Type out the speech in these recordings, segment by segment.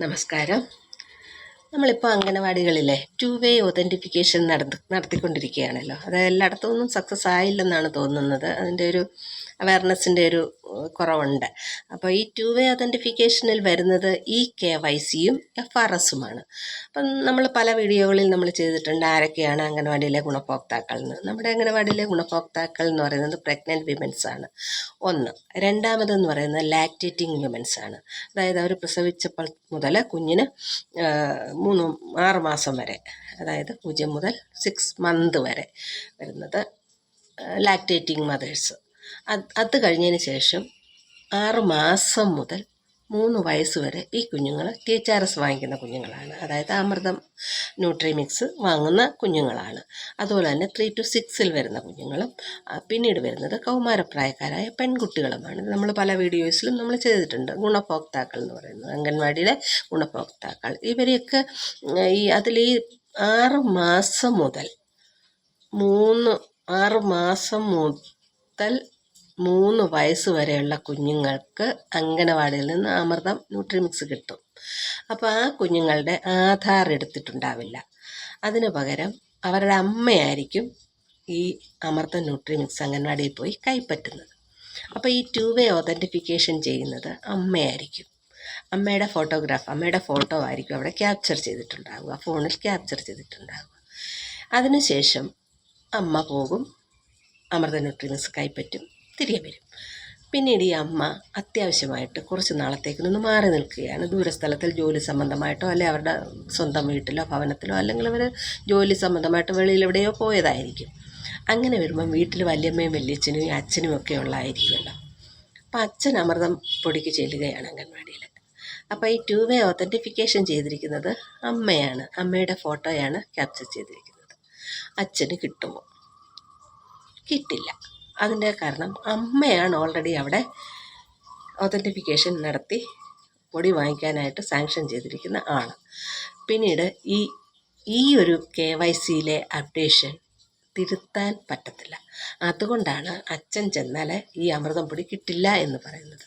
നമസ്കാരം. നമ്മളിപ്പോൾ അംഗനവാടികളിലെ to way authentication നടത്തി നടത്തിക്കൊണ്ടിരിക്കുകയാണല്ലോ. അത് എല്ലായിടത്തും ഒന്നും സക്സസ് ആയില്ലെന്നാണ് തോന്നുന്നത്. അതിന്റെ ഒരു അവയർനെസ്സിന്റെ ഒരു കുറവുണ്ട്. അപ്പോൾ ഈ ടു വേ ഒതന്റിഫിക്കേഷനിൽ വരുന്നത് ഇ കെ വൈ സിയും എഫ് ആർ എസുമാണ് അപ്പം നമ്മൾ പല വീഡിയോകളിൽ നമ്മൾ ചെയ്തിട്ടുണ്ട് ആരൊക്കെയാണ് അംഗനവാടിയിലെ ഗുണഭോക്താക്കൾ എന്ന് നമ്മുടെ അംഗനവാടിയിലെ ഗുണഭോക്താക്കൾ എന്ന് പറയുന്നത് പ്രഗ്നന്റ് വിമൻസ് ആണ്. ഒന്ന്. രണ്ടാമതെന്ന് പറയുന്നത് ലാക്ടേറ്റിംഗ് വിമൻസ് ആണ്. അതായത് അവർ പ്രസവിച്ചപ്പോൾ മുതൽ കുഞ്ഞിന് മൂന്ന് ആറ് മാസം വരെ അതായത് പൂജ്യം മുതൽ സിക്സ് മന്ത് വരെ വരുന്നത് ലാക്ടേറ്റിംഗ് മദേഴ്സ് അത് കഴിഞ്ഞതിന് ശേഷം ആറ് മാസം മുതൽ മൂന്ന് വയസ്സ് വരെ ഈ കുഞ്ഞുങ്ങൾ ടി എച്ച് ആർ എസ് വാങ്ങിക്കുന്ന കുഞ്ഞുങ്ങളാണ്. അതായത് അമൃതം ന്യൂട്രി മിക്സ് വാങ്ങുന്ന കുഞ്ഞുങ്ങളാണ്. അതുപോലെ തന്നെ ത്രീ ടു സിക്സിൽ വരുന്ന കുഞ്ഞുങ്ങളും പിന്നീട് വരുന്നത് കൗമാരപ്രായക്കാരായ പെൺകുട്ടികളുമാണ്. നമ്മൾ പല വീഡിയോസിലും നമ്മൾ ചെയ്തിട്ടുണ്ട്. ഗുണഭോക്താക്കൾ എന്ന് പറയുന്നത് അംഗൻവാടിയിലെ ഗുണഭോക്താക്കൾ. ഇവരെയൊക്കെ ഈ അതിൽ ഈ ആറ് മാസം മുതൽ മൂന്ന് ആറ് മാസം മുതൽ മൂന്ന് വയസ്സ് വരെയുള്ള കുഞ്ഞുങ്ങൾക്ക് അംഗനവാടിയിൽ നിന്ന് അമൃതം ന്യൂട്രിമിക്സ് കിട്ടും. അപ്പോൾ ആ കുഞ്ഞുങ്ങളുടെ ആധാർ എടുത്തിട്ടുണ്ടാവില്ല. അതിന് പകരം അവരുടെ അമ്മയായിരിക്കും ഈ അമൃതം ന്യൂട്രിമിക്സ് അംഗൻവാടിയിൽ പോയി കൈപ്പറ്റുന്നത്. അപ്പോൾ ഈ ടു വേ ഒതന്റിഫിക്കേഷൻ ചെയ്യുന്നത് അമ്മയായിരിക്കും. അമ്മയുടെ ഫോട്ടോഗ്രാഫ് അമ്മയുടെ ഫോട്ടോ ആയിരിക്കും അവിടെ ക്യാപ്ചർ ചെയ്തിട്ടുണ്ടാവുക ഫോണിൽ ക്യാപ്ചർ ചെയ്തിട്ടുണ്ടാവുക. അതിനുശേഷം അമ്മ പോകും അമൃത ന്യൂട്രിമിക്സ് കൈപ്പറ്റും. തിരികെ വരും. പിന്നീട് ഈ അമ്മ അത്യാവശ്യമായിട്ട് കുറച്ച് നാളത്തേക്ക് നിന്ന് മാറി നിൽക്കുകയാണ്. ദൂരസ്ഥലത്തിൽ ജോലി സംബന്ധമായിട്ടോ അല്ലെ അവരുടെ സ്വന്തം വീട്ടിലോ ഭവനത്തിലോ അല്ലെങ്കിൽ അവർ ജോലി സംബന്ധമായിട്ട് വെളിയിൽ എവിടെയോ പോയതായിരിക്കും. അങ്ങനെ വരുമ്പം വീട്ടിൽ വല്യമ്മയും വല്യച്ഛനും ഈ അച്ഛനും ഒക്കെ ഉള്ളതായിരിക്കുമല്ലോ. അപ്പം അച്ഛൻ അമൃതം പൊടിക്ക് ചെല്ലുകയാണ് അംഗൻവാടിയിൽ അപ്പോൾ ഈ ടു വേ ഒത്തന്റിഫിക്കേഷൻ ചെയ്തിരിക്കുന്നത് അമ്മയാണ്. അമ്മയുടെ ഫോട്ടോയാണ് ക്യാപ്ചർ ചെയ്തിരിക്കുന്നത്. അച്ഛന് കിട്ടുമോ? കിട്ടില്ല. അതിന്റെ കാരണം അമ്മയാണ് ഓൾറെഡി അവിടെ ഒതന്റിഫിക്കേഷൻ നടത്തി പൊടി വാങ്ങിക്കാനായിട്ട് സാങ്ഷൻ ചെയ്തിരിക്കുന്ന ആൾ പിന്നീട് ഈ ഈ ഒരു കെ വൈ സിയിലെ അപ്ഡേഷൻ തിരുത്താൻ പറ്റത്തില്ല. അതുകൊണ്ടാണ് അച്ഛൻ ചെന്നാൽ ഈ അമൃതം പൊടി കിട്ടില്ല എന്ന് പറയുന്നത്.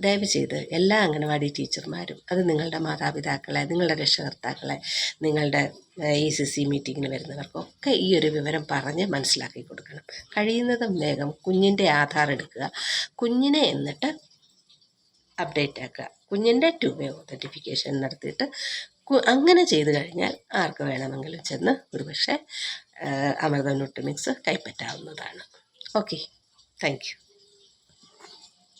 ദയവ് ചെയ്ത് എല്ലാ അംഗനവാടി ടീച്ചർമാരും അത് നിങ്ങളുടെ മാതാപിതാക്കളെ നിങ്ങളുടെ രക്ഷകർത്താക്കളെ നിങ്ങളുടെ ഇ സി സി മീറ്റിങ്ങിന് വരുന്നവർക്കൊക്കെ ഈ ഒരു വിവരം പറഞ്ഞ് മനസ്സിലാക്കി കൊടുക്കണം. കഴിയുന്നതും വേഗം കുഞ്ഞിന്റെ ആധാർ എടുക്കുക. കുഞ്ഞിനെ എന്നിട്ട് അപ്ഡേറ്റ് ആക്കുക. കുഞ്ഞിന്റെ ടു വേ ഒതന്റിഫിക്കേഷൻ നടത്തിയിട്ട് അങ്ങനെ ചെയ്തു കഴിഞ്ഞാൽ ആർക്ക് വേണമെങ്കിലും ചെന്ന് ഒരുപക്ഷെ അമൃത ന്യൂട്രിമിക്സ് കൈപ്പറ്റാവുന്നതാണ്. ഓക്കെ. താങ്ക്